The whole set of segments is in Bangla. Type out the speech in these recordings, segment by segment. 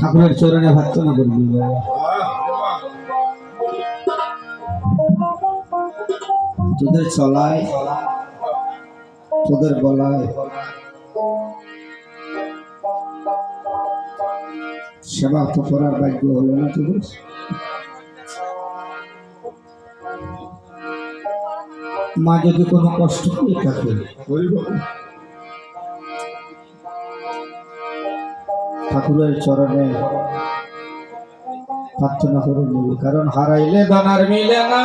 ঠাকুরের চরণে প্রার্থনা করবি। তোদের চলায়, তোদের গলায় সেবা তো করার ভাগ্য হলো না তোদের মা যদি কোনো কষ্ট পেয়ে থাকে ঠাকুরের চরণে প্রার্থনা করে নেবে কারণ হারাইলে দানার মিলে না।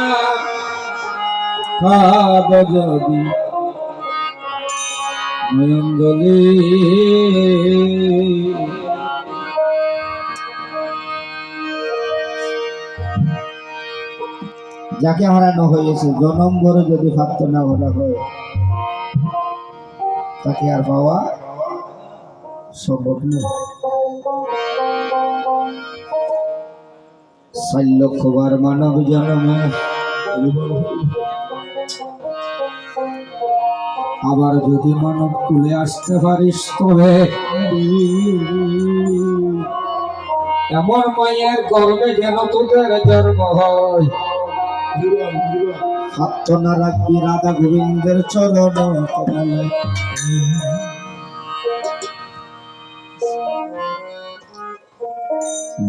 যদি নয়নজলি যাকে হারানো হয়েছে জনম ভরে যদি প্রার্থনা করা হয়, তাকে আর পাওয়া সম্ভব নয়। চার মানব জন্মে আবার যদি মানব কুলে আসতে পারিস তবে এমন মায়ের গর্বে যেন তোদের জন্ম হয়। হাত না রাখবি রাধা গোবিন্দের চরণ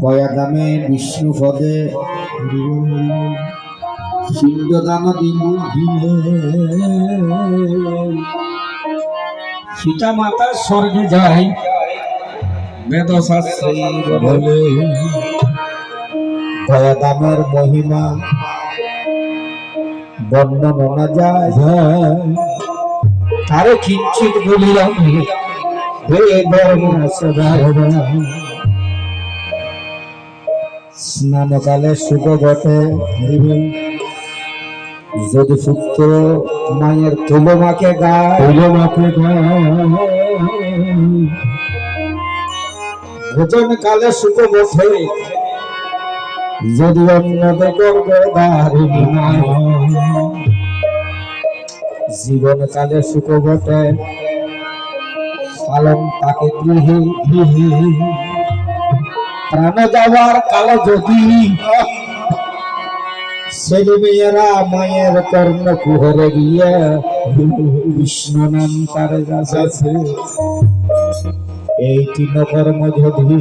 বয়াদামে বিষ্ণু পদে সিংহদান দিনু সীতা মাতা স্বর্গে যায় বেদ শাস্ত্রে বলে। দয়াদামের মহিমা বর্ণনা যায় তারে কিঞ্চিত বলিলাম হে স্নানকালে শুভ ঘটে যদি পুত্র মায়ের তুলো মাকে গায়। তুলো মাকে ভোজন কালে শুভ বসে যদি অন্যদের করবে জীবন কালে সুখ ঘটে, পালন তাকে প্রাণ যাওয়ার কালে যদি ছেলে মেয়েরা মায়ের কর্ম কুহরে গিয়ে কৃষ্ণ নাম তারে যাচ্ছে এই তিন কর্ম যদি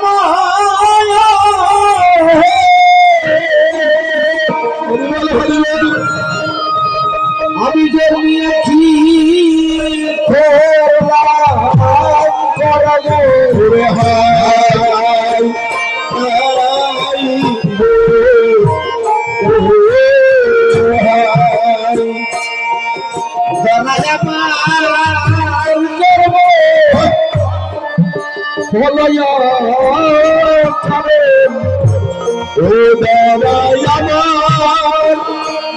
ও আমার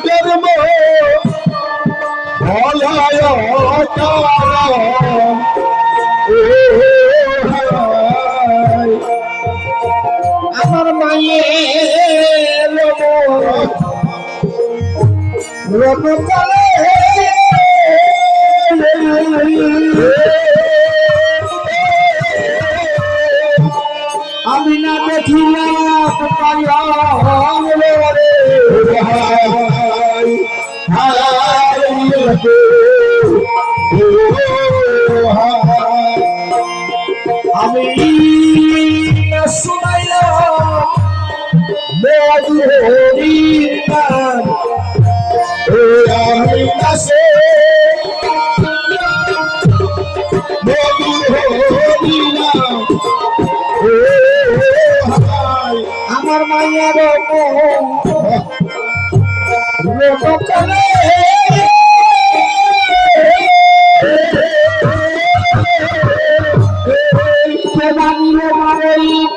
জন্ম ভলায় তারা আমার মায়ের রমকালে আমি না দেখিলাম পাইলাম রে হায় আমি শুনাইলাম মধুরীর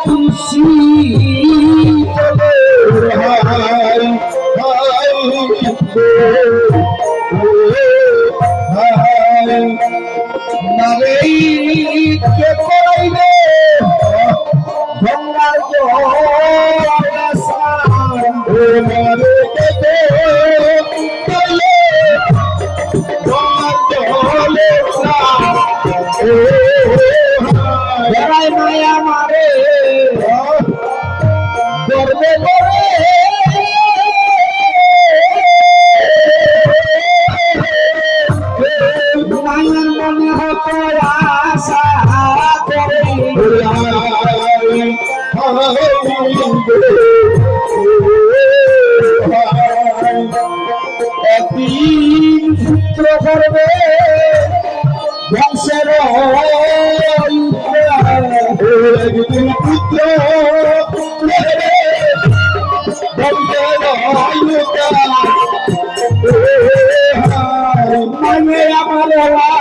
খুশি মায়া মারে করবে করে Happy পুত্র করবে বংশের একদিন পুত্র মানে আমার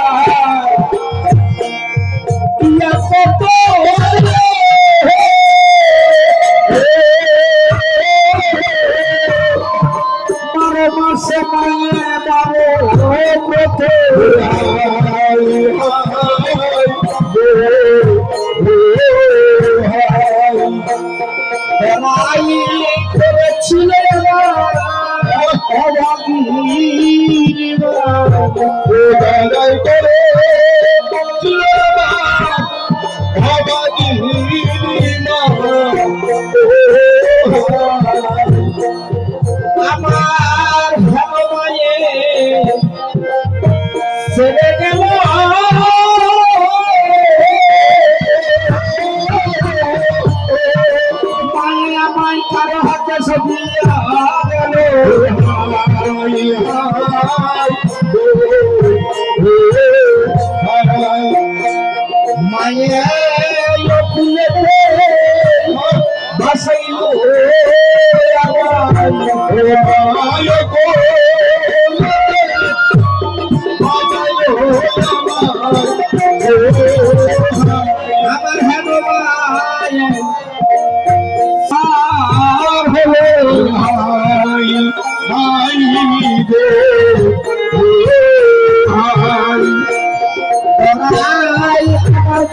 ছেড়ে গেল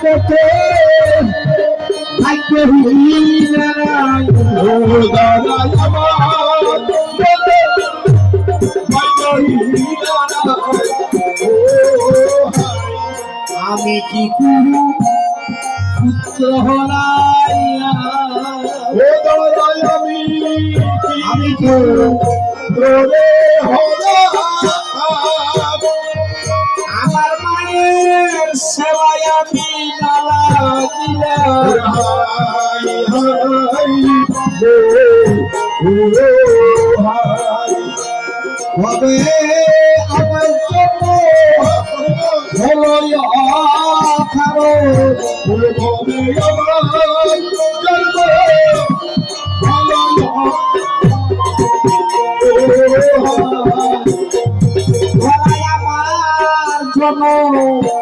পথে ভাগ্যহীন আমি কি করু? পুত্র হলাইয়া আমি করু? আমার হবে আমার হলো খারো ধরাই আমার জন্য পিতা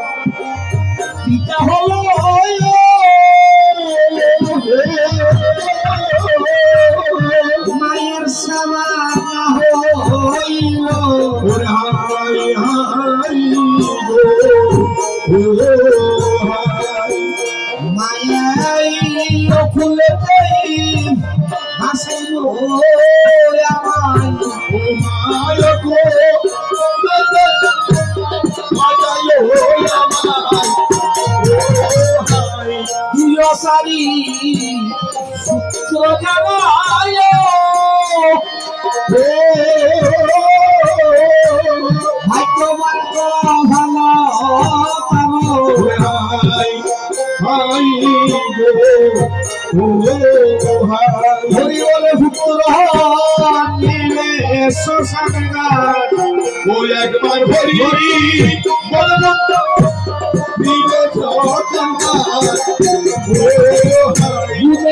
মায়াই আমায় প্রিয় সারি সূত্র জানায় ভাগ্যবান হরি বলে পুত্র নিলে শ্মশানে গান ওই একবার ও হাই দিলে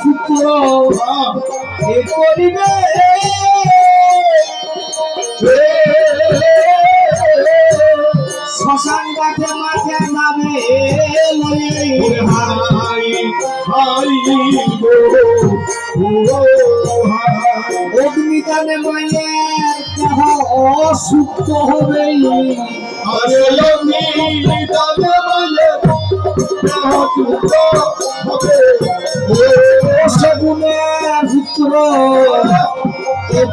পুত্র এ করিবে হাই গো অগ্নিদানে মায়ের দেহ অসুস্থ হবে আরে লগ্নি দাদে মায়ে দেহ চুত হবে। ও সেগুনের পুত্র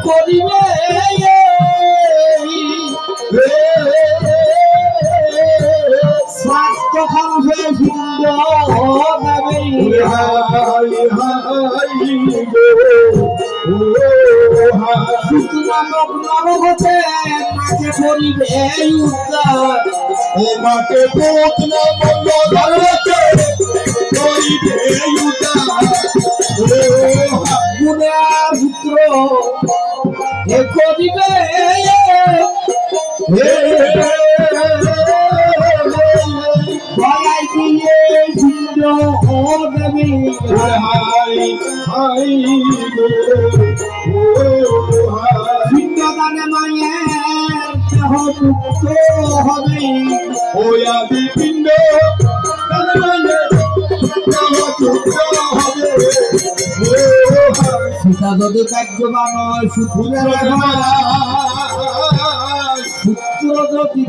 করিবে নামক নরহতে মাঝে করিবে উদ্ধার ও মাকে ভূত না বন্ধ ধরতে করিবে উদ্ধার ও গুণার পুত্র এ করিবে হে গলায় দিয়ে ভিন্ন ও দেবী। হাই হাই ভিন্নদানে মায়ের দেহ মুক্ত হবে। ওই আদি পিণ্ড সীতা যদি যদি